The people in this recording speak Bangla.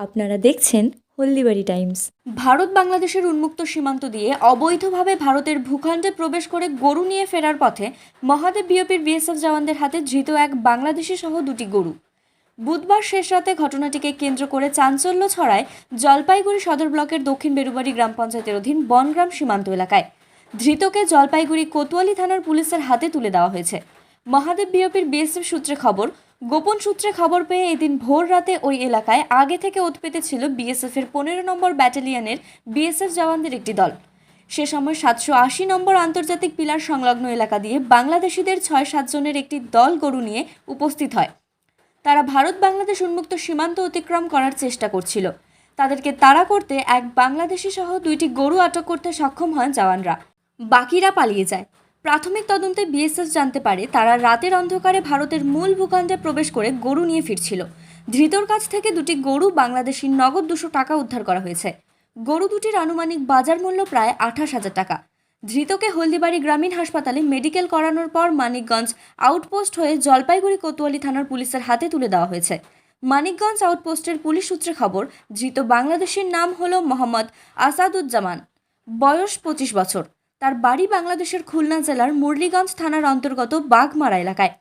আপনারা দেখছেন হলদিবাড়ি টাইমস। ভারত বাংলাদেশের উন্মুক্ত সীমান্ত দিয়ে অবৈধভাবে ভারতের ভূখণ্ডে প্রবেশ করে গরু নিয়ে ফেরার পথে মহাদেব বিওপির বিএসএফ জওয়ানদের হাতে ধৃত এক বাংলাদেশি সহ দুটি গরু। বুধবার শেষ রাতে ঘটনাটিকে কেন্দ্র করে চাঞ্চল্য ছড়ায় জলপাইগুড়ি সদর ব্লকের দক্ষিণ বেরুবাড়ি গ্রাম পঞ্চায়েতের অধীন বনগ্রাম সীমান্ত এলাকায়। ধৃতকে জলপাইগুড়ি কোতোয়ালি থানার পুলিশের হাতে তুলে দেওয়া হয়েছে। মহাদেব বিওপির বিএসএফ সূত্রে খবর গোপন সূত্রে খবর পেয়ে এদিন ভোর রাতে ওই এলাকায় আগে থেকে ওতপেতে ছিল বিএসএফ এর পনেরো নম্বর ব্যাটালিয়নের বিএসএফ জওয়ানদের একটি দল। সে সময় সাতশো আশি নম্বর আন্তর্জাতিক পিলার সংলগ্ন এলাকা দিয়ে বাংলাদেশিদের ছয় সাতজনের একটি দল গরু নিয়ে উপস্থিত হয়। তারা ভারত বাংলাদেশ উন্মুক্ত সীমান্ত অতিক্রম করার চেষ্টা করছিল। তাদেরকে তাড়া করতে এক বাংলাদেশি সহ দুইটি গরু আটক করতে সক্ষম হন জওয়ানরা। বাকিরা পালিয়ে যায়। প্রাথমিক তদন্তে বিএসএফ জানতে পারে তারা রাতের অন্ধকারে ভারতের মূল ভূখণ্ডে প্রবেশ করে গরু নিয়ে ফিরছিল। ধৃতর কাছ থেকে দুটি গরু বাংলাদেশি নগদ দুশো টাকা উদ্ধার করা হয়েছে। গরু দুটির আনুমানিক বাজার মূল্য প্রায় আঠাশ হাজার টাকা। ধৃতকে হলদিবাড়ি গ্রামীণ হাসপাতালে মেডিকেল করানোর পর মানিকগঞ্জ আউটপোস্ট হয়ে জলপাইগুড়ি কোতোয়ালি থানার পুলিশের হাতে তুলে দেওয়া হয়েছে। মানিকগঞ্জ আউটপোস্টের পুলিশ সূত্রে খবর, ধৃত বাংলাদেশের নাম হল মোহাম্মদ আসাদুজ্জামান। বয়স পঁচিশ বছর। তার বাড়ি বাংলাদেশের খুলনা জেলার মুরলীগঞ্জ থানার অন্তর্গত বাঘমারা এলাকায়।